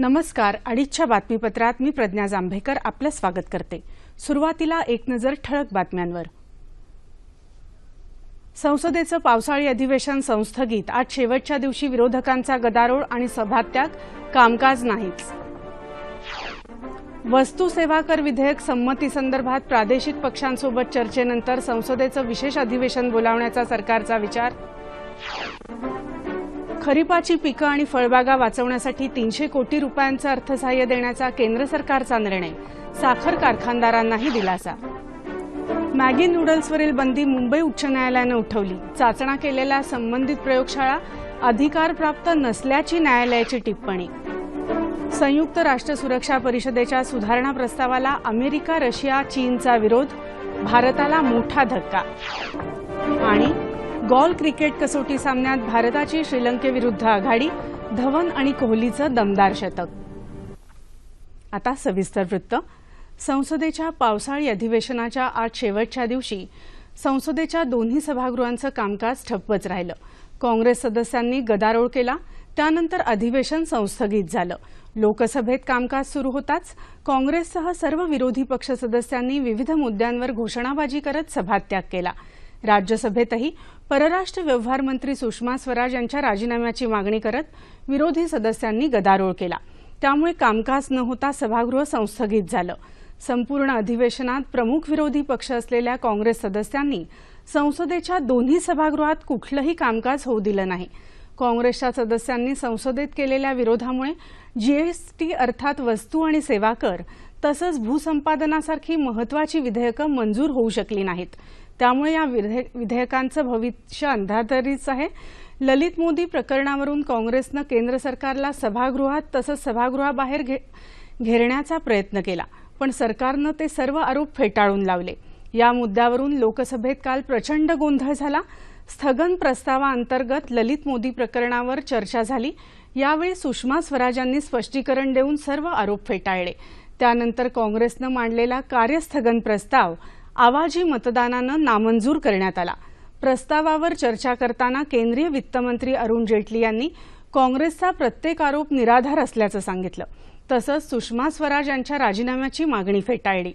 नमस्कार. अडीचच्या बातमीपत्रात मी प्रज्ञा जांभेकर आपलं स्वागत करते. सुरुवातीला एक नजर ठळक बातम्यांवर. संसदेचं पावसाळी अधिवेशन संस्थगित. आज शेवटच्या दिवशी विरोधकांचा गदारोळ आणि सभात्याग कामकाज नाहीच. वस्तू सेवा कर विधेयक संमतीसंदर्भात प्रादेशिक पक्षांसोबत चर्चेनंतर संसदेचं विशेष अधिवेशन बोलावण्याचा सरकारचा विचार? खरीपाची पिकं आणि फळबागा वाचवण्यासाठी तीनशे कोटी रुपयांचं अर्थसहाय्य देण्याचा केंद्र सरकारचा निर्णय. साखर कारखानदारांनाही दिलासा. मॅगी नूडल्सवरील बंदी मुंबई उच्च न्यायालयानं उठवली. चाचणा केलेल्या संबंधित प्रयोगशाळा अधिकारप्राप्त नसल्याची न्यायालयाची टिप्पणी. संयुक्त राष्ट्र सुरक्षा परिषदेच्या सुधारणा प्रस्तावाला अमेरिका रशिया चीनचा विरोध भारताला मोठा धक्का. आणि गॉल क्रिकेट कसोटी सामन्यात भारताची श्रीलंकेविरुद्ध आघाडी धवन आणि कोहलीचं दमदार शतक. आता सविस्तर वृत्त. संसदेच्या पावसाळी अधिवेशनाच्या आज शेवटच्या दिवशी संसदेच्या दोन्ही सभागृहांचं कामकाज ठप्पच राहिलं. काँग्रेस सदस्यांनी गदारोळ केला त्यानंतर अधिवेशन संस्थगित झालं. लोकसभेत कामकाज सुरू होताच काँग्रेससह सर्व विरोधी पक्ष सदस्यांनी विविध मुद्द्यांवर घोषणाबाजी करत सभात्याग केला. राज्यसभेतही परराष्ट्र व्यवहार मंत्री सुषमा स्वराज यांच्या राजीनाम्याची मागणी करत विरोधी सदस्यांनी गदारोळ केला. त्यामुळे कामकाज न होता सभागृह संस्थगित झालं. संपूर्ण अधिवेशनात प्रमुख विरोधी पक्ष असलेल्या काँग्रेस सदस्यांनी संसदेच्या दोन्ही सभागृहात कुठलंही कामकाज होऊ दिलं नाही. काँग्रेसच्या सदस्यांनी संसदेत केलेल्या विरोधामुळे जीएसटी अर्थात वस्तू आणि सेवा कर तसंच भूसंपादनासारखी महत्वाची विधेयकं मंजूर होऊ शकली नाहीत. त्यामुळे या विधेयकांचं भविष्य अंधाधरीच आहे. ललित मोदी प्रकरणावरून काँग्रेसनं केंद्र सरकारला सभागृहात तसंच सभागृहाबाहेर घे घेरण्याचा प्रयत्न केला पण सरकारनं ते सर्व आरोप फेटाळून लावले. या मुद्द्यावरून लोकसभेत काल प्रचंड गोंधळ झाला. स्थगन प्रस्तावाअंतर्गत ललित मोदी प्रकरणावर चर्चा झाली. यावेळी सुषमा स्वराज यांनी स्पष्टीकरण देऊन सर्व आरोप फेटाळले. त्यानंतर काँग्रेसनं मांडलेला कार्यस्थगन प्रस्ताव आवाजी मतदानानं नामंजूर करण्यात आला. प्रस्तावावर चर्चा करताना केंद्रीय वित्तमंत्री अरुण जेटली यांनी काँग्रेसचा प्रत्येक आरोप निराधार असल्याचं सांगितलं. तसंच सुषमा स्वराज यांच्या राजीनाम्याची मागणी फेटाळली.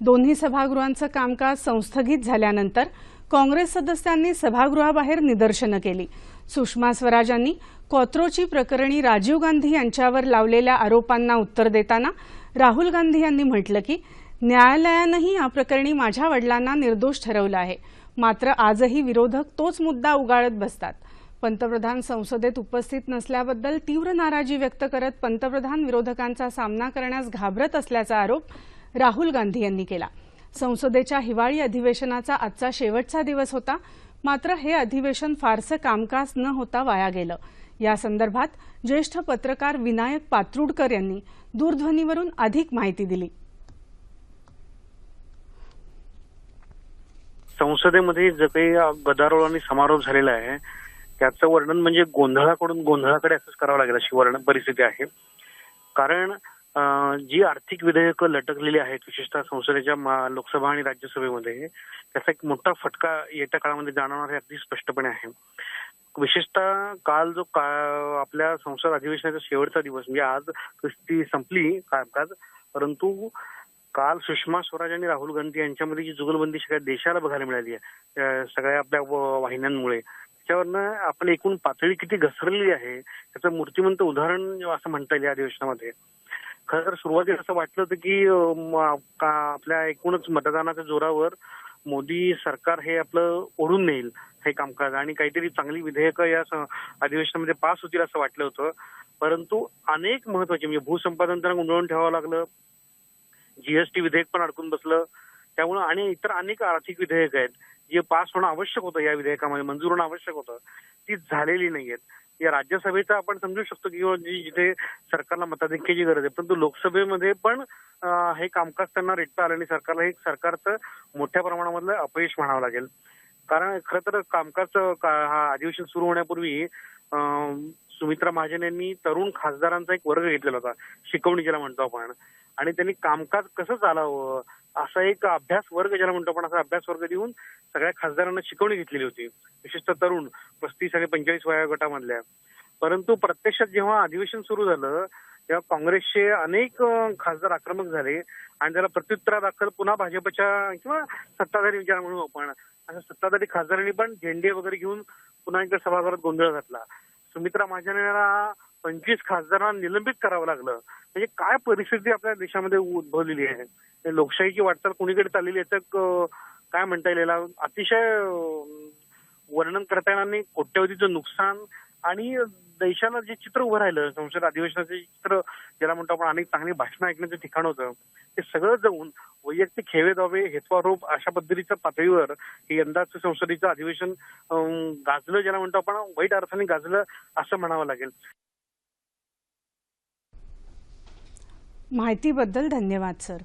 दोन्ही सभागृहांचं कामकाज संस्थगित झाल्यानंतर काँग्रेस सदस्यांनी सभागृहाबाहेर निदर्शनं केली. सुषमा स्वराज यांनी कॉत्रोची प्रकरणी राजीव गांधी यांच्यावर लावलेल्या आरोपांना उत्तर देताना राहुल गांधी यांनी म्हटलं की न्यायालयानंही या प्रकरणी माझ्या वडिलांना निर्दोष ठरवलं आहे. मात्र आजही विरोधक तोच मुद्दा उगाळत बसतात. पंतप्रधान संसदेत उपस्थित नसल्याबद्दल तीव्र नाराजी व्यक्त करत पंतप्रधान विरोधकांचा सामना करण्यास घाबरत असल्याचा आरोप राहुल गांधी यांनी केला. संसदेच्या हिवाळी अधिवेशनाचा आजचा शेवटचा दिवस होता. मात्र हे अधिवेशन फारसं कामकाज न होता वाया गेलं. या संदर्भात ज्येष्ठ पत्रकार विनायक पात्रुडकर यांनी दूरध्वनीवरून अधिक माहिती दिली. संसदेमध्ये जे काही गदारोळ आणि समारोप झालेला आहे त्याचं वर्णन म्हणजे गोंधळाकडून गोंधळाकडे असंच करावं लागेल अशी वर्णन परिस्थिती आहे. कारण जी आर्थिक विधेयकं लटकलेली आहेत विशेषतः संसदेच्या लोकसभा आणि राज्यसभेमध्ये त्याचा एक मोठा फटका येत्या काळामध्ये जाणवणार हे अगदी स्पष्टपणे आहे. विशेषतः काल जो का आपल्या संसद अधिवेशनाचा शेवटचा दिवस म्हणजे आज ती संपली कामकाज परंतु काल सुषमा स्वराज आणि राहुल गांधी यांच्यामध्ये जी जुगलबंदी सगळ्या देशाला बघायला मिळाली आहे सगळ्या आपल्या वाहिन्यांमुळे. त्याच्यावरनं आपण एकूण पातळी किती घसरलेली आहे त्याचं मूर्तिमंत उदाहरण असं म्हणता येईल या अधिवेशनामध्ये. खरं तर सुरुवातीला असं वाटलं होतं की आपल्या एकूणच मतदानाच्या जोरावर मोदी सरकार हे आपलं ओढून नेईल हे कामकाज. आणि काहीतरी चांगली विधेयकं या अधिवेशनामध्ये पास होतील असं वाटलं होतं. परंतु अनेक महत्त्वाचे म्हणजे भूसंपादन त्यांना गुंडळून ठेवावं लागलं. जीएसटी विधेयक पण अडकून बसलं. त्यामुळे आणि इतर अनेक आर्थिक विधेयक आहेत जे पास होणं आवश्यक होतं या विधेयकामध्ये मंजूर होणं आवश्यक होतं ती झालेली नाहीयेत. या राज्यसभेचा आपण समजू शकतो की जिथे सरकारला मताधिक्याची गरज आहे परंतु लोकसभेमध्ये पण हे कामकाज त्यांना रेटता आलं आणि सरकारला हे सरकारचं मोठ्या प्रमाणामधलं अपयश म्हणावं लागेल. कारण खरं तर कामकाज हा अधिवेशन सुरू होण्यापूर्वी सुमित्रा महाजन यांनी तरुण खासदारांचा एक वर्ग घेतलेला होता. शिकवणी ज्याला म्हणतो आपण. आणि त्यांनी कामकाज कसं चालावं? असा एक अभ्यास वर्ग ज्याला म्हणतो आपण असा अभ्यास वर्ग देऊन सगळ्या खासदारांना शिकवणी घेतलेली होती. विशेषतः तरुण पस्तीस आणि पंचेचाळीस वया गटामधल्या. परंतु प्रत्यक्षात जेव्हा अधिवेशन सुरू झालं तेव्हा काँग्रेसचे अनेक खासदार आक्रमक झाले आणि त्याला प्रत्युत्तरादाखल पुन्हा भाजपच्या किंवा सत्ताधारी विचार म्हणू आपण अशा सत्ताधारी खासदारांनी पण झेंडे वगैरे घेऊन पुन्हा एकदा सभागृहात गोंधळ घातला. सुमित्रा महाजन यांना पंचवीस खासदारांना निलंबित करावं लागलं. म्हणजे काय परिस्थिती आपल्या देशामध्ये उद्भवलेली आहे? लोकशाहीची वाटचाल कुणीकडे चाललेली याचं काय म्हणता येईल याला? अतिशय वर्णन करता येणार नाही कोट्यवधीचं नुकसान आणि देशानं जे चित्र उभं राहिलं संसद अधिवेशनाचे चित्र ज्याला म्हणतो आपण अनेक चांगली भाषणं ऐकण्याचं ठिकाण होतं ते सगळं जाऊन वैयक्तिक खेवे दावे हेत्वारोप अशा पद्धतीच्या पातळीवर हे यंदाचं संसदेचं अधिवेशन गाजलं ज्याला म्हणतो आपण वाईट अर्थाने गाजलं असं म्हणावं लागेल. माहितीबद्दल धन्यवाद सर.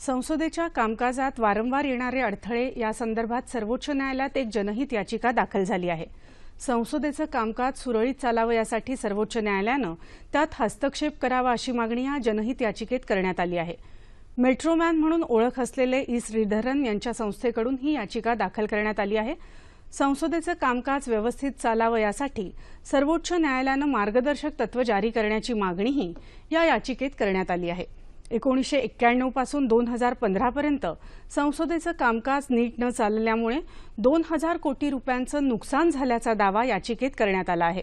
संसदेच्या कामकाजात वारंवार येणारे अडथळे या संदर्भात सर्वोच्च न्यायालयात एक जनहित याचिका दाखल झाली आहे. संसदेचं कामकाज सुरळीत चालावं यासाठी सर्वोच्च न्यायालयानं त्यात हस्तक्षेप करावा अशी मागणी या जनहित याचिकेत करण्यात आली आहे. मेट्रोमॅन म्हणून ओळख असलेले ई. श्रीधरन यांच्या संस्थेकडून ही याचिका दाखल करण्यात आली आहे. संसदेचं कामकाज व्यवस्थित चालावं यासाठी सर्वोच्च न्यायालयानं मार्गदर्शक तत्व जारी करण्याची मागणीही या याचिकेत करण्यात आली आहे. एकोणीसशे एक्क्याण्णवपासून दोन हजार पंधरापर्यंत संसदेचं कामकाज नीट न चालल्यामुळे दोन हजार कोटी रुपयांचं नुकसान झाल्याचा दावा याचिकेत करण्यात आला आहे.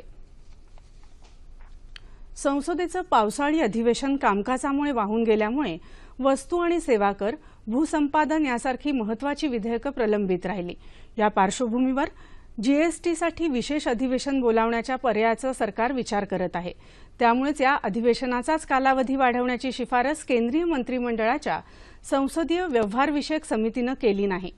संसदेचं पावसाळी अधिवेशन कामकाजामुळे वाहून गेल्यामुळे वस्तू आणि सेवा कर भूसंपादन यासारखी महत्वाची विधेयकं प्रलंबित राहिली. या पार्श्वभूमीवर जीएसटीसाठी विशेष अधिवेशन बोलावण्याच्या पर्यायाचा सरकार विचार करत आहे. त्यामुळेच या अधिवेशनाचाच कालावधी वाढवण्याची शिफारस केंद्रीय मंत्रिमंडळाच्या संसदीय व्यवहारविषयक समितीनं केली नाही.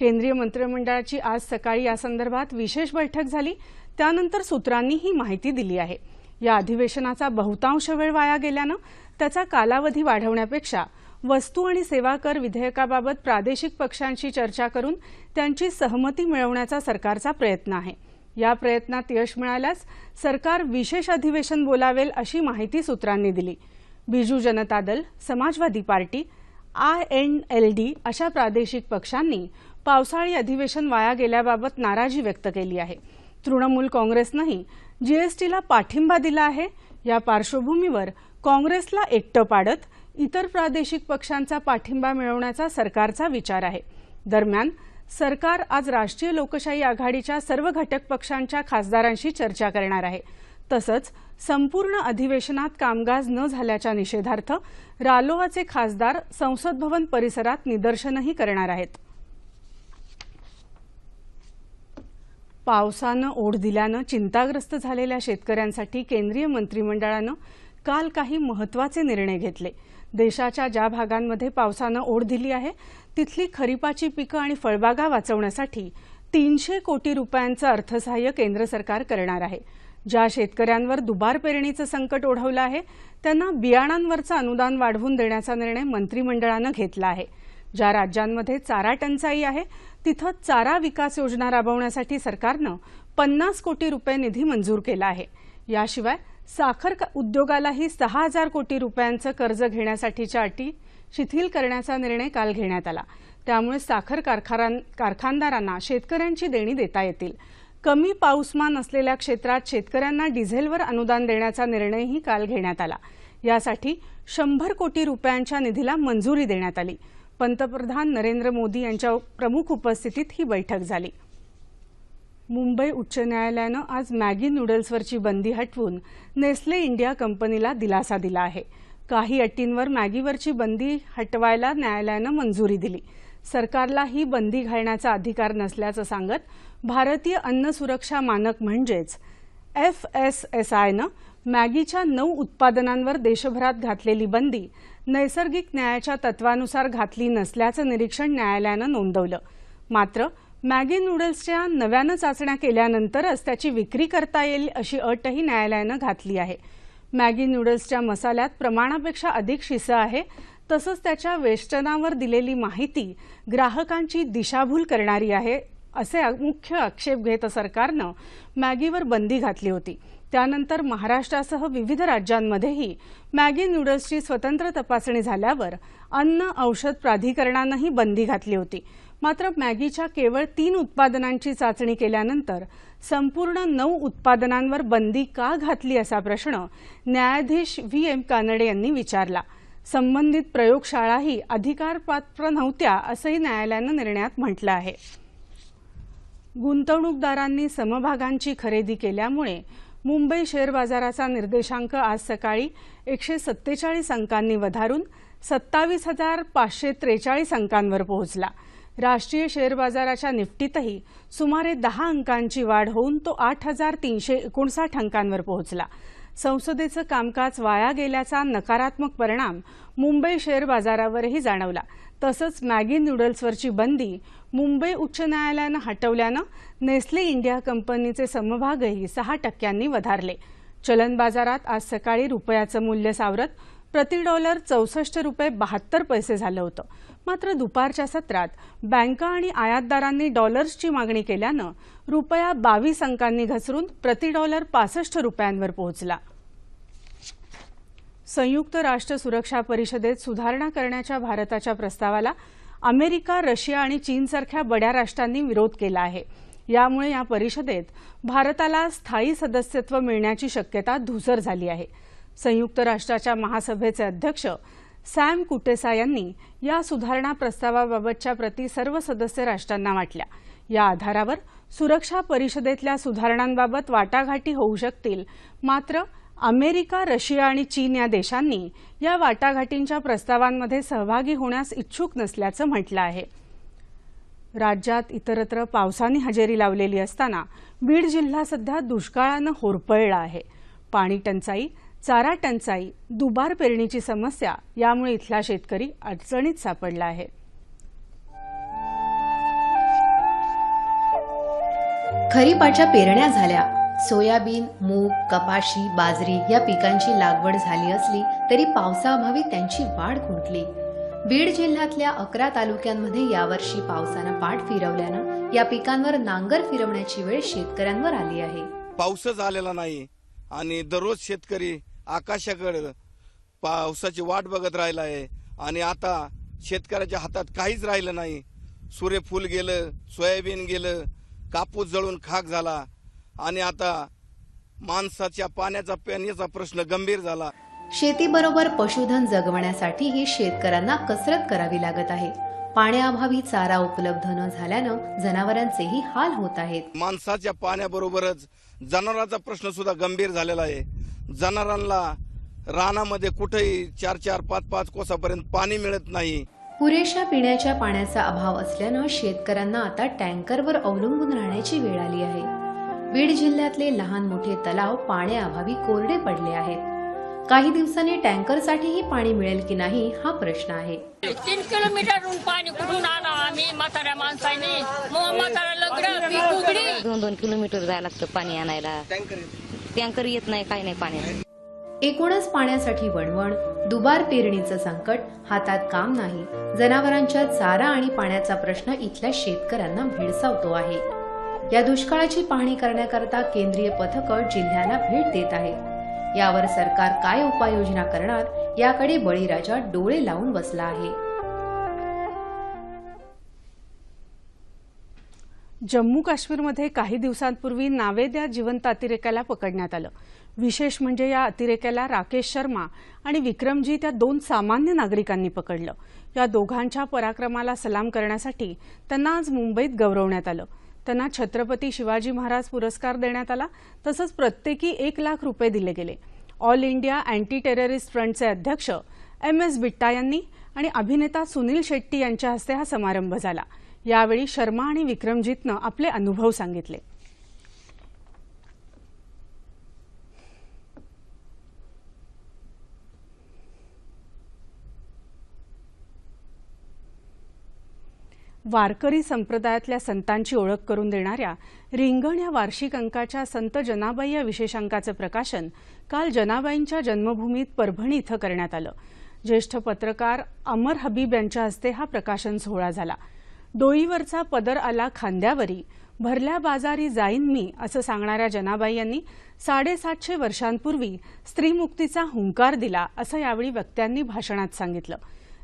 केंद्रीय मंत्रिमंडळाची आज सकाळी यासंदर्भात विशेष बैठक झाली. त्यानंतर सूत्रांनी ही माहिती दिली आहे. या अधिवेशनाचा बहुतांश वेळ वाया गेल्यानं त्याचा कालावधी वाढवण्यापेक्षा वस्तू आणि सेवा कर विधेयकाबाबत प्रादेशिक पक्षांशी चर्चा करून त्यांची सहमती मिळवण्याचा सरकारचा प्रयत्न आहे. या प्रयत्नात यश मिळाल्यास सरकार विशेष अधिवेशन बोलावेल अशी माहिती सूत्रांनी दिली. Biju Janata Dal Samajwadi Party I N L D अशा प्रादेशिक पक्षांनी पावसाळी अधिवेशन वाया गेल्याबाबत नाराजी व्यक्त केली आहे. तृणमूल काँग्रेसनंही जीएसटीला पाठिंबा दिला आहे. या पार्श्वभूमीवर काँग्रेसला एकटं पाडत इतर प्रादेशिक पक्षांचा पाठिंबा मिळवण्याचा सरकारचा विचार आहे. दरम्यान सरकार आज राष्ट्रीय लोकशाही आघाडीच्या सर्व घटक पक्षांच्या खासदारांशी चर्चा करणार आहे. तसंच संपूर्ण अधिवेशनात कामकाज न झाल्याच्या निषेधार्थ रालोआचे खासदार संसद भवन परिसरात निदर्शनही करणार आहेत. पावसानं ओढ दिल्यानं चिंताग्रस्त झालेल्या शेतकऱ्यांसाठी केंद्रीय मंत्रिमंडळानं काल काही महत्त्वाचे निर्णय घेतले. देशाच्या ज्या भागांमध्ये पावसानं ओढ दिली आहे तिथली खरीपाची पिकं आणि फळबागा वाचवण्यासाठी तीनशे कोटी रुपयांचं अर्थसहाय्य केंद्र सरकार करणार आहे. ज्या शेतकऱ्यांवर दुबार पेरणीचं संकट ओढवलं आहे त्यांना बियाणांवरचं अनुदान वाढवून देण्याचा निर्णय मंत्रिमंडळानं घेतला आहे. ज्या राज्यांमध्ये चारा टंचाई आहे तिथं चारा विकास योजना राबवण्यासाठी सरकारनं पन्नास कोटी रुपये निधी मंजूर केला आहे. याशिवाय साखर उद्योगालाही सहा हजार कोटी रुपयांचं कर्ज घेण्यासाठीच्या अटी शिथिल करण्याचा निर्णय काल घेण्यात आला. त्यामुळे साखर कारखानदारांना शेतकऱ्यांची देणी देता येतील. कमी पाऊसमान असलेल्या क्षेत्रात शेतकऱ्यांना डिझेलवर अनुदान देण्याचा निर्णयही काल घेण्यात आला. यासाठी शंभर कोटी रुपयांच्या निधीला मंजुरी देण्यात आली. पंतप्रधान नरेंद्र मोदी यांच्या प्रमुख उपस्थितीत ही बैठक झाली. मुंबई उच्च न्यायालयानं आज मॅगी नूडल्सवरची बंदी हटवून नेस्ले इंडिया कंपनीला दिलासा दिला आहे. काही अटींवर मॅगीवरची बंदी हटवायला न्यायालयानं मंजुरी दिली. सरकारला ही बंदी घालण्याचा अधिकार नसल्याचं सांगत भारतीय अन्न सुरक्षा मानक म्हणजेच एफ एस एस आयनं मॅगीच्या नऊ उत्पादनांवर देशभरात घातलेली बंदी नैसर्गिक न्यायाच्या तत्वानुसार घातली नसल्याचं निरीक्षण न्यायालयानं नोंदवलं. मात्र मॅगी नूडल्सच्या नव्यानं चाचण्या केल्यानंतरच त्याची विक्री करता येईल अशी अटही न्यायालयानं घातली आहे. मॅगी नूडल्सच्या मसाल्यात प्रमाणापेक्षा अधिक शिसं आहे. तसंच त्याच्या वेष्टनावर दिलेली माहिती ग्राहकांची दिशाभूल करणारी आहे असे मुख्य आक्षेप घेत सरकारनं मॅगीवर बंदी घातली होती. त्यानंतर महाराष्ट्रासह विविध राज्यांमध्येही मॅगी नूडल्सची स्वतंत्र तपासणी झाल्यावर अन्न औषध प्राधिकरणानंही बंदी घातली होती. मात्र मॅगीच्या केवळ तीन उत्पादनांची चाचणी केल्यानंतर संपूर्ण नऊ उत्पादनांवर बंदी का घातली असा प्रश्न न्यायाधीश व्ही एम कानडे यांनी विचारला. संबंधित प्रयोगशाळाही अधिकारपात्र नव्हत्या असंही न्यायालयानं निर्णयात म्हटलं आहे. गुंतवणूकदारांनी समभागांची खरेदी केल्यामुळे मुंबई शेअर बाजाराचा निर्देशांक आज सकाळी एकशे सत्तेचाळीस अंकांनी वधारून सत्तावीस हजार पाचशे त्रेचाळीस अंकांवर पोहोचला. राष्ट्रीय शेअर बाजाराच्या निफ्टीतही सुमारे दहा अंकांची वाढ होऊन तो आठ हजार तीनशे एकोणसाठ अंकांवर पोहोचला. संसदेचं कामकाज वाया गेल्याचा नकारात्मक परिणाम मुंबई शेअर बाजारावरही जाणवला. तसंच मॅगी नूडल्सवरची बंदी मुंबई उच्च न्यायालयानं हटवल्यानं नेस्ले इंडिया कंपनीचे समभागही सहा टक्क्यांनी वधारले. चलन बाजारात आज सकाळी रुपयाचं मूल्य सावरत प्रति डॉलर चौसष्ट रुपये बहात्तर पैसे झालं होतं. मात्र दुपारच्या सत्रात बँका आणि आयातदारांनी डॉलर्सची मागणी केल्यानं रुपया बावीस अंकांनी घसरून प्रति डॉलर पासष्ट रुपयांवर पोहोचला. संयुक्त राष्ट्र सुरक्षा परिषदेत सुधारणा करण्याच्या भारताच्या प्रस्तावाला अमेरिका रशिया आणि चीनसारख्या बड्या राष्ट्रांनी विरोध केला आहे. यामुळे या परिषदेत भारताला स्थायी सदस्यत्व मिळण्याची शक्यता धुसर झाली आहे. संयुक्त राष्ट्राच्या महासभेचे अध्यक्ष सॅम कुटेसा यांनी या सुधारणा प्रस्तावाबाबतच्या प्रती सर्व सदस्य राष्ट्रांना वाटल्या. या आधारावर सुरक्षा परिषदेतल्या सुधारणांबाबत वाटाघाटी होऊ शकतील. मात्र अमेरिका रशिया आणि चीन या देशांनी या वाटाघाटींच्या प्रस्तावांमध्ये सहभागी होण्यास इच्छुक नसल्याचं म्हटलं आहे. राज्यात इतरत्र पावसाने हजेरी लावलेली असताना बीड जिल्हा सध्या दुष्काळानं होरपळला आहे. पाणी टंचाई चारा टंचाई दुबार पेरणीची समस्या यामुळे इथला शेतकरी अडचणीत सापडला आहे. खरीपाच्या पेरण्या झाल्या. सोयाबीन मूग कपाशी बाजरी या पिकांची लागवड झाली असली तरी पावसाअभावी त्यांची वाढ खुंटली बीड जिल्ह्यातल्या अकरा तालुक्यांमध्ये यावर्षी पावसानं पाठ फिरवल्यानं या पिकांवर नांगर फिरवण्याची वेळ शेतकऱ्यांवर आली आहे. पाऊसच आलेला नाही आणि दररोज शेतकरी आकाशाकडे पावसाची वाट बघत राहिला आहे. आणि आता शेतकऱ्याच्या हातात काहीच राहिलं नाही. सूर्यफूल गेलं सोयाबीन गेलं कापूस जळून खाक झाला. आणि आता माणसाच्या पाण्याचा पिण्याचा प्रश्न गंभीर झाला. शेतीबरोबर पशुधन जगवण्यासाठीही शेतकऱ्यांना कसरत करावी लागत आहे. पाण्याअभावी चारा उपलब्ध न झाल्यानं जनावरांचेही हाल होत आहेत. माणसाच्या पाण्याबरोबरच जनावरांचा प्रश्न सुद्धा गंभीर झालेला आहे. जनावरांना रानामध्ये कुठेही चार चार पाच पाच कोसापर्यंत पाणी मिळत नाही. पुरेशा पिण्याच्या पाण्याचा अभाव असल्यानं शेतकऱ्यांना आता टँकरवर अवलंबून राहण्याची वेळ आली आहे. बीड जिल्ह्यातले लहान मोठे तलाव पाण्याअभावी कोरडे पडले आहेत. काही दिवसांनी टँकरसाठीही पाणी मिळेल की नाही हा प्रश्न आहे. तीन किलोमीटरहून पाणी कुठून आणा आम्ही? म्हाताऱ्या माणसाने. दोन दोन किलोमीटर जायला लागतं पाणी आणायला. टँकर येत नाही काही नाही पाण्यात. एकूणच पाण्यासाठी वणवण दुबार पेरणीचं संकट हातात काम नाही. जनावरांच्या चारा आणि पाण्याचा प्रश्न इथल्या शेतकऱ्यांना भेडसावतो आहे. या दुष्काळाची पाहणी करण्याकरता केंद्रीय पथक जिल्ह्याला भेट देत आहेत. यावर सरकार काय उपाययोजना करणार याकडे बळीराजा डोळे लावून बसला आहे. जम्मू काश्मीरमध्ये काही दिवसांपूर्वी नावेद या जिवंत अतिरेक्याला पकडण्यात आलं. विशेष म्हणजे या अतिरेक्याला राकेश शर्मा आणि विक्रमजी त्या दोन सामान्य नागरिकांनी पकडलं. या दोघांच्या पराक्रमाला सलाम करण्यासाठी त्यांना आज मुंबईत गौरवण्यात आलं. त्यांना छत्रपती शिवाजी महाराज पुरस्कार देण्यात आला तसंच प्रत्येकी एक लाख रुपये दिले गेले. ऑल इंडिया अँटी टेररिस्ट फ्रंटचे अध्यक्ष एम एस बिट्टा यांनी आणि अभिनेता सुनील शेट्टी यांच्या हस्ते हा समारंभ झाला. यावेळी शर्मा आणि विक्रमजीतनं आपले अनुभव सांगितले. वारकरी संप्रदायातल्या संतांची ओळख करून देणाऱ्या रिंगण या वार्षिक अंकाच्या संत जनाबाई या विशेषांकाचं प्रकाशन काल जनाबाईंच्या जन्मभूमीत परभणी इथं करण्यात आलं. ज्येष्ठ पत्रकार अमर हबीब यांच्या हस्ते हा प्रकाशन सोहळा झाला. डोईवरचा पदर आला खांद्यावरी. भरल्या बाजारी जाईन मी असं सांगणाऱ्या जनाबाई यांनी साडेसातशे वर्षांपूर्वी स्त्रीमुक्तीचा हुंकार दिला असं यावेळी वक्त्यांनी भाषणात सांगितलं.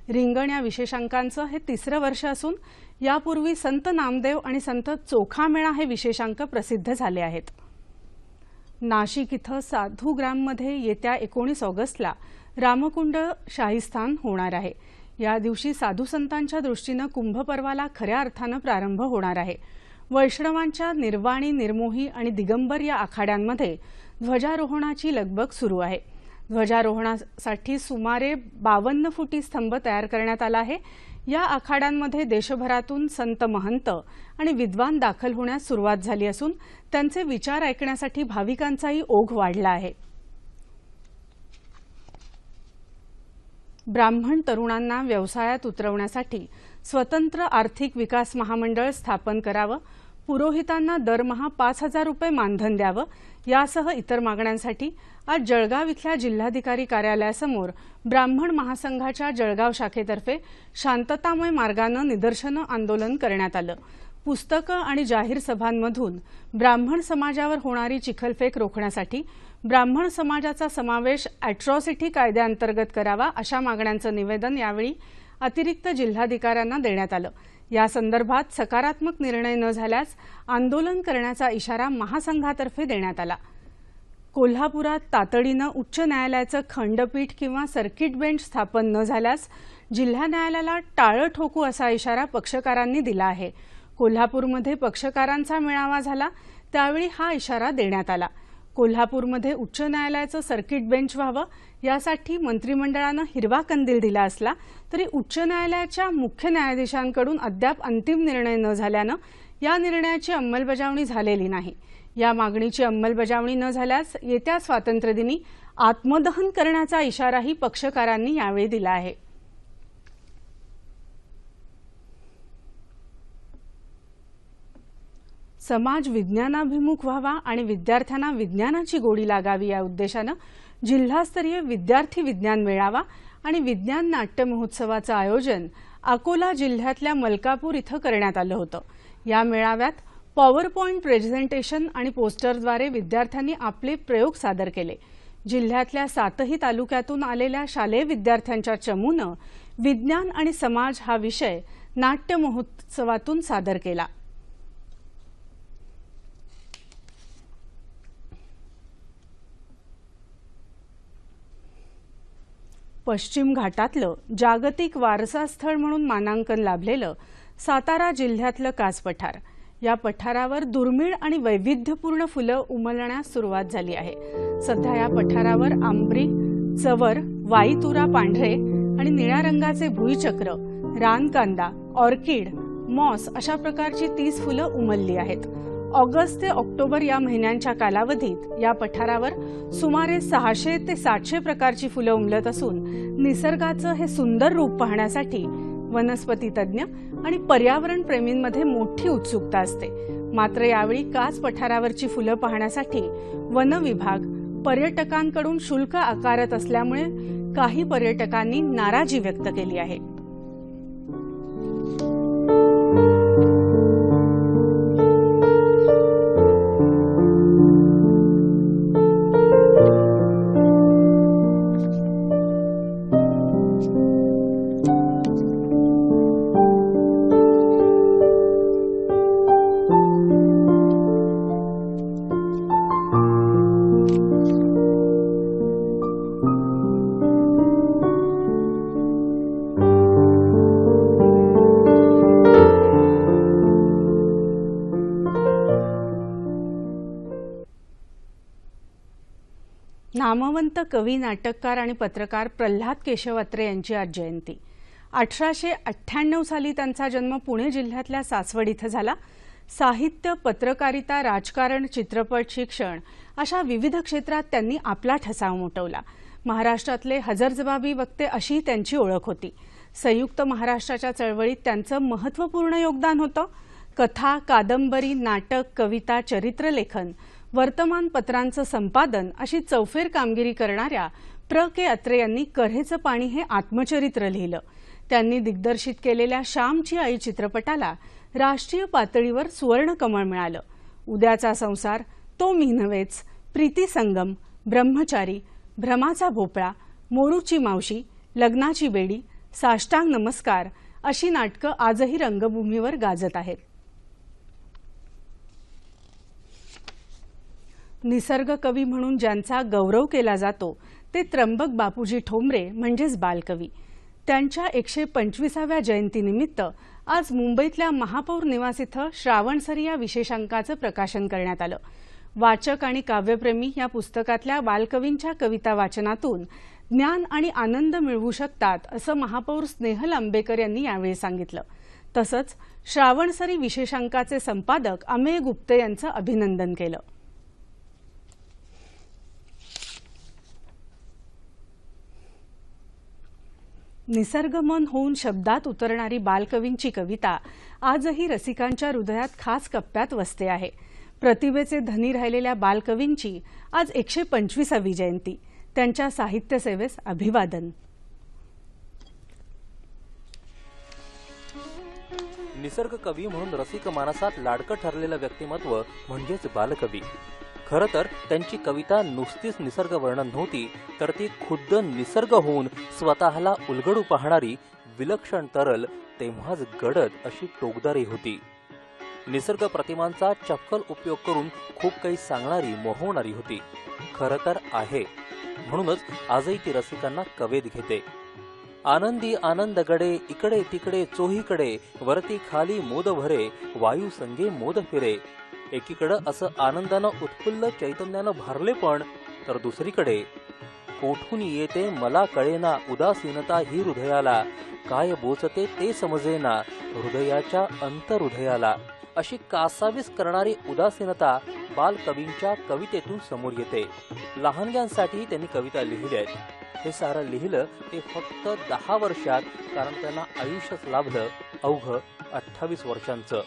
रिंगण या विशेषांकांचं हे तिसरं वर्ष असून यापूर्वी संत नामदेव आणि संत चोखामेळा हे विशेषांक प्रसिद्ध झाले आहेत. नाशिक इथं साधूग्राममध्ये येत्या एकोणीस ऑगस्टला रामकुंड शाहीस्थान होणार आहे. या दिवशी साधू संतांच्या दृष्टीनं कुंभपर्वाला खऱ्या अर्थानं प्रारंभ होणार आहे. वैष्णवांच्या निर्वाणी निर्मोही आणि दिगंबर या आखाड्यांमध्ये ध्वजारोहणाची लगबग सुरू आहे. ध्वजारोहणासाठी सुमारे बावन्न फुटी स्तंभ तयार करण्यात आला आहे. या आखाड्यांमध्ये देशभरातून संत महंत आणि विद्वान दाखल होण्यास सुरुवात झाली असून त्यांचे विचार ऐकण्यासाठी भाविकांचाही ओघ वाढला आहे. ब्राह्मण तरुणांना व्यवसायात उतरवण्यासाठी स्वतंत्र आर्थिक विकास महामंडळ स्थापन करावं पुरोहितांना दरमहा पाच हजार रुपये मानधन द्यावं यासह इतर मागण्यांसाठी आज जळगाव इथल्या जिल्हाधिकारी कार्यालयासमोर ब्राह्मण महासंघाच्या जळगाव शाखेतर्फे शांततामय मार्गानं निदर्शनं आंदोलन करण्यात आलं. पुस्तकं आणि जाहीर सभांमधून ब्राह्मण समाजावर होणारी चिखलफेक रोखण्यासाठी ब्राह्मण समाजाचा समावेश अॅट्रॉसिटी कायद्याअंतर्गत करावा अशा मागण्यांचं निवेदन यावेळी अतिरिक्त जिल्हाधिकाऱ्यांना देण्यात आलं. या संदर्भात सकारात्मक निर्णय न झाल्यास आंदोलन करण्याचा इशारा महासंघातर्फे देण्यात आला. कोल्हापुरात तातडीनं उच्च न्यायालयाचं खंडपीठ किंवा सर्किट बेंच स्थापन न झाल्यास जिल्हा न्यायालयाला टाळं ठोकू असा इशारा पक्षकारांनी दिला आहे. कोल्हापूरमध्ये पक्षकारांचा मेळावा झाला त्यावेळी हा इशारा देण्यात आला. कोल्हापूरमध्ये उच्च न्यायालयाचं सर्किट बेंच व्हावं यासाठी मंत्रिमंडळानं हिरवा कंदील दिला असला तरी उच्च न्यायालयाच्या मुख्य न्यायाधीशांकडून अद्याप अंतिम निर्णय न झाल्यानं या निर्णयाची अंमलबजावणी झालेली नाही. या मागणीची अंमलबजावणी न झाल्यास येत्या स्वातंत्र्यदिनी आत्मदहन करण्याचा इशाराही पक्षकारांनी यावेळी दिला आहे. समाज विज्ञानाभिमुख व्हावा आणि विद्यार्थ्यांना विज्ञानाची गोडी लागावी या उद्देशानं जिल्हास्तरीय विद्यार्थी विज्ञान मेळावा आणि विज्ञान नाट्य महोत्सवाचं आयोजन अकोला जिल्ह्यातल्या मलकापूर इथं करण्यात आलं होतं. या मेळाव्यात पॉवर पॉईंट प्रेझेंटेशन आणि पोस्टरद्वारे विद्यार्थ्यांनी आपले प्रयोग सादर केले. जिल्ह्यातल्या सातही तालुक्यातून आलेल्या शालेय विद्यार्थ्यांच्या चमूनं विज्ञान आणि समाज हा विषय नाट्य महोत्सवातून सादर केला. पश्चिम घाटातलं जागतिक वारसा स्थळ म्हणून मानांकन लाभलेलं सातारा जिल्ह्यातलं कास पठार या पठारावर दुर्मिळ आणि वैविध्यपूर्ण फुलं उमलण्यास सुरुवात झाली आहे. सध्या या पठारावर आंबरी चवर वाईतुरा पांढरे आणि निळ्या रंगाचे भुईचक्र रानकांदा ऑर्किड मॉस अशा प्रकारची तीस फुलं उमलली आहेत. ऑगस्ट ते ऑक्टोबर या महिन्यांच्या कालावधीत या पठारावर सुमारे सहाशे ते सातशे प्रकारची फुलं उमलत असून निसर्गाचं हे सुंदर रूप पाहण्यासाठी वनस्पती तज्ज्ञ आणि पर्यावरण प्रेमींमध्ये मोठी उत्सुकता असते. मात्र यावेळी काच पठारावरची फुलं पाहण्यासाठी वन विभाग पर्यटकांकडून शुल्क आकारत असल्यामुळे काही पर्यटकांनी नाराजी व्यक्त केली आहे. नामवंत कवी नाटककार आणि पत्रकार प्रल्हाद केशव अत्रे यांची आज जयंती. अठराशे अठ्ठ्याण्णव साली त्यांचा जन्म पुणे जिल्ह्यातल्या सासवड इथं झाला. साहित्य पत्रकारिता राजकारण चित्रपट शिक्षण अशा विविध क्षेत्रात त्यांनी आपला ठसा उमटवला महाराष्ट्रातले हजरजबाबी वक्ते अशी त्यांची ओळख होती. संयुक्त महाराष्ट्राच्या चळवळीत त्यांचं महत्त्वपूर्ण योगदान होतं. कथा कादंबरी नाटक कविता चरित्रलेखन वर्तमानपत्रांचं संपादन अशी चौफेर कामगिरी करणाऱ्या प्र. के. अत्रे यांनी कऱ्हेचं पाणी हे आत्मचरित्र लिहिलं. त्यांनी दिग्दर्शित केलेल्या श्यामची आई चित्रपटाला राष्ट्रीय पातळीवर सुवर्णकमळ मिळालं. उद्याचा संसार तो मी नव्हेच प्रीती संगम ब्रह्मचारी भ्रमाचा भोपळा मोरूची मावशी लग्नाची बेडी साष्टांग नमस्कार अशी नाटकं आजही रंगभूमीवर गाजत आहेत. निसर्ग कवी म्हणून ज्यांचा गौरव केला जातो ते त्र्यंबक बापूजी ठोंबरे म्हणजेच बालकवी. त्यांच्या एकशे पंचवीसाव्या जयंतीनिमित्त आज मुंबईतल्या महापौर निवास इथं श्रावणसरी या विशेषांकाचं प्रकाशन करण्यात आलं. वाचक आणि काव्यप्रेमी या पुस्तकातल्या बालकवींच्या कविता वाचनातून ज्ञान आणि आनंद मिळवू शकतात असं महापौर स्नेहल आंबेकर यांनी यावेळी सांगितलं. तसंच श्रावणसरी विशेषांकाचे संपादक अमेय गुप्ते यांचं अभिनंदन केलं. निसर्गमन होऊन शब्दात उतरणारी बालकवींची कविता आजही रसिकांच्या हृदयात खास कप्प्यात वसते आहे. प्रतिभेचे धनी राहिलेल्या बालकवींची आज एकशे पंचवीसावी जयंती. त्यांच्या साहित्य सेवेस अभिवादन. निसर्ग कवी म्हणून रसिक मानसात लाडकं ठरलेलं व्यक्तिमत्व म्हणजेच बालकवी. खरं तर त्यांची कविता नुसतीच निसर्ग वर्णन नव्हती तर ती खुद्द निसर्ग होऊन स्वतःला उलगडू पाहणारी विलक्षण तरल तेव्हाच गडद अशी टोकदारी होती. निसर्ग प्रतिमांचा चक्कल उपयोग करून खूप काही सांगणारी मोहवणारी होती. खरं तर आहे. म्हणूनच आजही ती रसिकांना कवेत घेते. आनंदी आनंद गडे इकडे तिकडे चोहीकडे वरती खाली मोद भरे वायू संगे मोद फिरे एकीकडं असं आनंदानं उत्फुल्ल चैतन्यानं भारले पण तर दुसरीकडे कोठून येते मला कळेना उदासीनता ही हृदयाला काय बोचते ते समजेना हृदयाच्या अंतहृदयाला. अशी कासावीस करणारी उदासीनता बालकवींच्या कवितेतून समोर येते. लहानग्यांसाठी त्यांनी कविता लिहिल्या आहेत. हे सारं लिहिलं ते फक्त दहा वर्षात कारण त्यांना आयुष्यच लाभलं अवघं अठ्ठावीस वर्षांचं.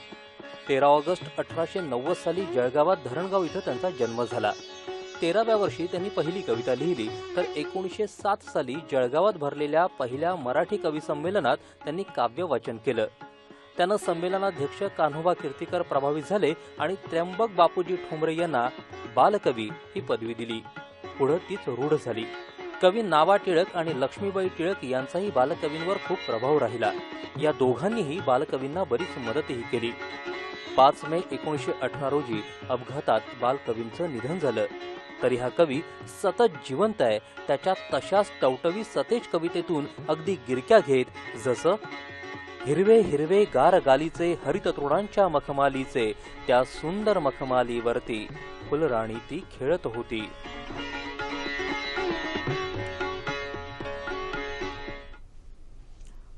तेरा ऑगस्ट अठराशे नव्वद साली जळगावात धरणगाव इथं त्यांचा जन्म झाला. तेराव्या वर्षी त्यांनी पहिली कविता लिहिली. तर एकोणीसशे सात साली जळगावात भरलेल्या पहिल्या मराठी कवी संमेलनात त्यांनी काव्य वाचन केलं. त्यानं संमेलनाध्यक्ष कान्होबा कीर्तीकर प्रभावित झाले आणि त्र्यंबक बापूजी ठोंबरे यांना बालकवी ही पदवी दिली. पुढं तीच रूढ झाली. कवी नावा टिळक आणि लक्ष्मीबाई टिळक यांचाही बालकवींवर खूप प्रभाव राहिला. या दोघांनीही बालकवींना बरीच मदतही केली. पाच मे एकोणीसशे अठरा रोजी अपघातात बालकवींचं निधन झालं. तरी हा कवी सतत जिवंत आहे. त्याच्या तशाच टवटवी सतेज कवितेतून अगदी गिरक्या घेत जसं हिरवे हिरवे गार गालीचे हरित तृणांच्या मखमालीचे त्या सुंदर मखमालीवरती फुलराणी ती खेळत होती.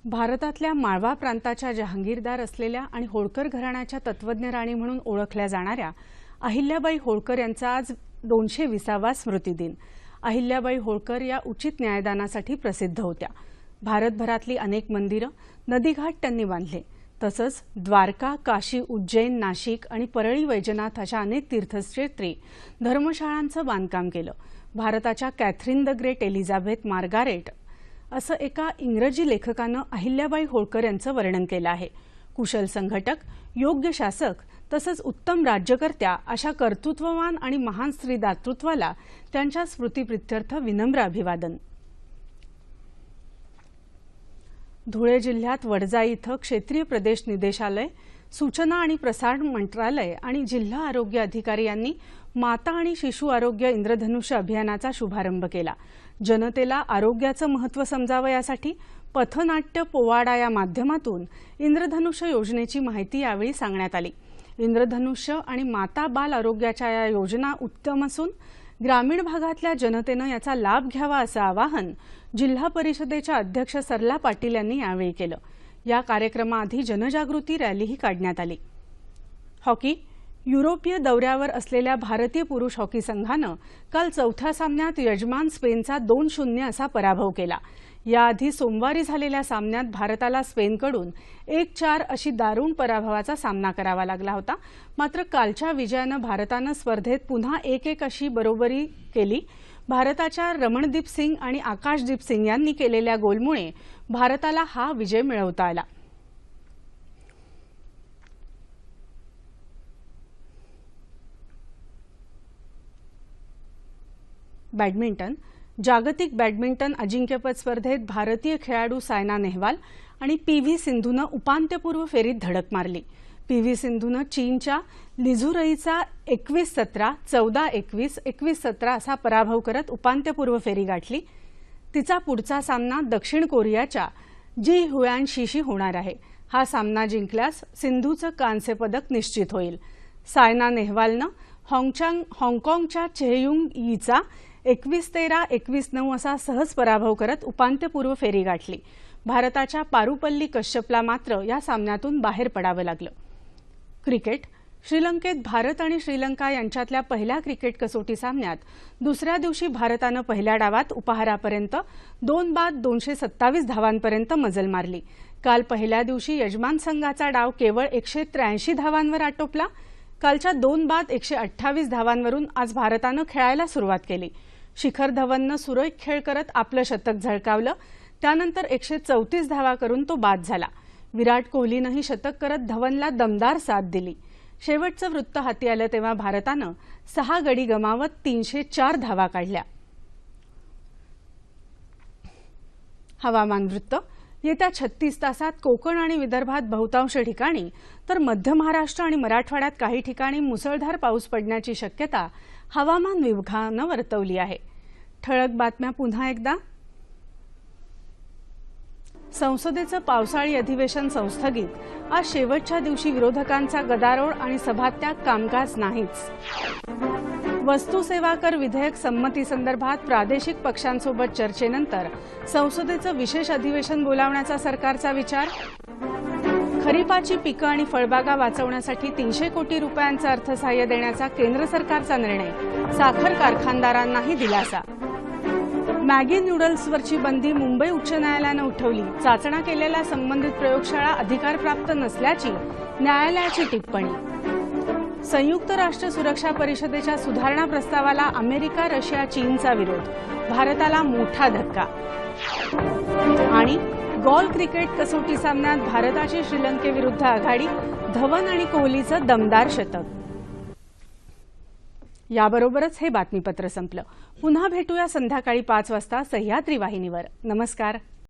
भारतातल्या माळवा प्रांताच्या जहांगीरदार असलेल्या आणि होळकर घराण्याच्या तत्वज्ञ राणी म्हणून ओळखल्या जाणाऱ्या अहिल्याबाई होळकर यांचा आज दोनशे विसावा स्मृतिदिन. अहिल्याबाई होळकर या उचित न्यायदानासाठी प्रसिद्ध होत्या. भारतभरातली अनेक मंदिरं नदीघाट त्यांनी बांधले. तसंच द्वारका काशी उज्जैन नाशिक आणि परळी वैजनाथ अशा अनेक तीर्थक्षेत्री धर्मशाळांचं बांधकाम केलं. भारताच्या Catherine the Great Elizabeth Margaret असं एका इंग्रजी लेखकानं अहिल्याबाई होळकर यांचं वर्णन केलं आहे. कुशल संघटक योग्य शासक तसंच उत्तम राज्यकर्त्या अशा कर्तृत्ववान आणि महान स्त्री दातृत्वाला त्यांच्या स्मृतीप्रित्यर्थ विनम्र अभिवादन. धुळे जिल्ह्यात वडजा इथं क्षेत्रीय प्रदेश निदेशालय सूचना आणि प्रसारण मंत्रालय आणि जिल्हा आरोग्य अधिकारी यांनी माता आणि शिशु आरोग्य इंद्रधनुष्य अभियानाचा शुभारंभ केला. जनतेला आरोग्याचं महत्त्व समजावं यासाठी पथनाट्य पोवाडा या माध्यमातून इंद्रधनुष्य योजनेची माहिती यावेळी सांगण्यात आली. इंद्रधनुष्य आणि माता बाल आरोग्याच्या या योजना उत्तम असून ग्रामीण भागातल्या जनतेनं याचा लाभ घ्यावा असं आवाहन जिल्हा परिषदेच्या अध्यक्ष सरला पाटील यांनी यावेळी केलं. या कार्यक्रमाआधी जनजागृती रॅलीही काढण्यात आली. हॉकी युरोपीय दौऱ्यावर असलेल्या भारतीय पुरुष हॉकी संघानं काल चौथ्या सामन्यात यजमान स्पेनचा दोन शून्य असा पराभव केला. याआधी सोमवारी झालेल्या सामन्यात भारताला स्पेनकडून एक चार अशी दारुण पराभवाचा सामना करावा लागला होता. मात्र कालच्या विजयानं भारतानं स्पर्धेत पुन्हा एक एक अशी बरोबरी केली. भारताच्या रमणदीप सिंग आणि आकाशदीप सिंग यांनी केलेल्या गोलमुळे भारताला हा विजय मिळवता आला. बॅडमिंटन जागतिक बॅडमिंटन अजिंक्यपद स्पर्धेत भारतीय खेळाडू सायना नेहवाल आणि पी व्ही सिंधूनं उपांत्यपूर्व फेरीत धडक मारली. पी व्ही सिंधूनं चीनच्या लिझुरईचा एकवीस सतरा चौदा एकवीस एकवीस सतरा असा पराभव करत उपांत्यपूर्व फेरी गाठली. तिचा पुढचा सामना दक्षिण कोरियाच्या जी हुयानशीशी होणार आहे. हा सामना जिंकल्यास सिंधूचं कांस्य पदक निश्चित होईल. सायना नेहवालनं हाँगचांग हाँगकाँगच्या चेहयुंग यीचा एकवीस तेरा एकवीस नऊ असा सहज पराभव करत उपांत्यपूर्व फेरी गाठली. भारताच्या पारुपल्ली कश्यपला मात्र या सामन्यातून बाहेर पडावं लागलं. क्रिकेट श्रीलंकेत भारत आणि श्रीलंका यांच्यातल्या पहिल्या क्रिकेट कसोटी सामन्यात दुसऱ्या दिवशी भारतानं पहिल्या डावात उपहारापर्यंत दोन बाद दोनशे सत्तावीस धावांपर्यंत मजल मारली. काल पहिल्या दिवशी यजमान संघाचा डाव केवळ एकशे त्र्याऐंशी धावांवर आटोपला. कालच्या दोन बाद एकशे अठ्ठावीस धावांवरून आज भारतानं खेळायला सुरुवात केली. शिखर धवननं सुरेख खेळ करत आपलं शतक झळकावलं. त्यानंतर एकशे चौतीस धावा करून तो बाद झाला. विराट कोहलीनंही शतक करत धवनला दमदार साथ दिली. शेवटचं वृत्त हाती आलं तेव्हा भारतानं सहा गडी गमावत तीनशे चार धावा काढल्या. हवामान वृत्त. येत्या छत्तीस तासात कोकण आणि विदर्भात बहुतांश ठिकाणी तर मध्य महाराष्ट्र आणि मराठवाड्यात काही ठिकाणी मुसळधार पाऊस पडण्याची शक्यता हवामान विभागानं वर्तवली आहे. ठळक बातम्या पुन्हा एकदा. संसदेचं पावसाळी अधिवेशन संस्थगित. आज शेवटच्या दिवशी विरोधकांचा गदारोळ आणि सभात्याग कामकाज नाहीच. वस्तू सेवा कर विधेयक संमतीसंदर्भात प्रादेशिक पक्षांसोबत चर्चेनंतर संसदेचं विशेष अधिवेशन बोलावण्याचा सरकारचा विचार खरीपाची पिकं आणि फळबागा वाचवण्यासाठी तीनशे कोटी रुपयांचं अर्थसहाय्य देण्याचा केंद्र सरकारचा निर्णय. साखर कारखानदारांनाही दिलासा. मॅगी नूडल्सवरची बंदी मुंबई उच्च न्यायालयानं उठवली. चाचण्या केलेल्या संबंधित प्रयोगशाळा अधिकारप्राप्त नसल्याची न्यायालयाची टिप्पणी. संयुक्त राष्ट्र सुरक्षा परिषदेच्या सुधारणा प्रस्तावाला अमेरिका रशिया चीनचा विरोध. भारताला मोठा धक्का. आणि गॉल क्रिकेट कसोटी सामन्यात भारताची श्रीलंकेविरुद्ध आघाडी धवन आणि कोहलीचं दमदार शतक. याबरोबरच हे बातमीपत्र संपलं. पुन्हा भेटूया संध्याकाळी पाच वाजता सह्याद्री वाहिनीवर. नमस्कार.